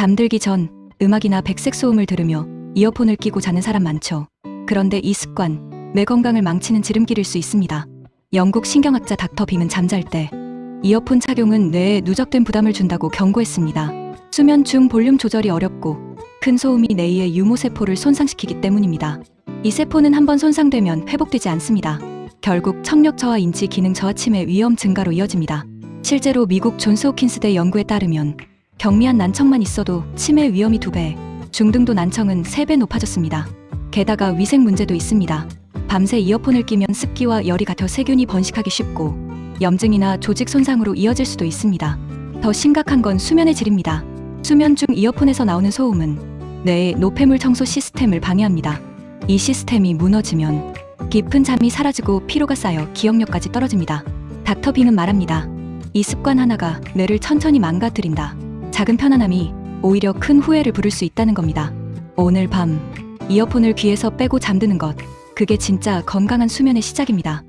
잠들기 전 음악이나 백색 소음을 들으며 이어폰을 끼고 자는 사람 많죠. 그런데 이 습관, 뇌 건강을 망치는 지름길일 수 있습니다. 영국 신경학자 닥터 빔은 잠잘 때 이어폰 착용은 뇌에 누적된 부담을 준다고 경고했습니다. 수면 중 볼륨 조절이 어렵고 큰 소음이 뇌의 유모세포를 손상시키기 때문입니다. 이 세포는 한번 손상되면 회복되지 않습니다. 결국 청력 저하 인지 기능 저하 치매 위험 증가로 이어집니다. 실제로 미국 존스 호킨스 대 연구에 따르면 경미한 난청만 있어도 치매 위험이 2배, 중등도 난청은 3배 높아졌습니다. 게다가 위생 문제도 있습니다. 밤새 이어폰을 끼면 습기와 열이 같아 세균이 번식하기 쉽고 염증이나 조직 손상으로 이어질 수도 있습니다. 더 심각한 건 수면의 질입니다. 수면 중 이어폰에서 나오는 소음은 뇌의 노폐물 청소 시스템을 방해합니다. 이 시스템이 무너지면 깊은 잠이 사라지고 피로가 쌓여 기억력까지 떨어집니다. 닥터 빙은 말합니다. 이 습관 하나가 뇌를 천천히 망가뜨린다. 작은 편안함이 오히려 큰 후회를 부를 수 있다는 겁니다. 오늘 밤 이어폰을 귀에서 빼고 잠드는 것, 그게 진짜 건강한 수면의 시작입니다.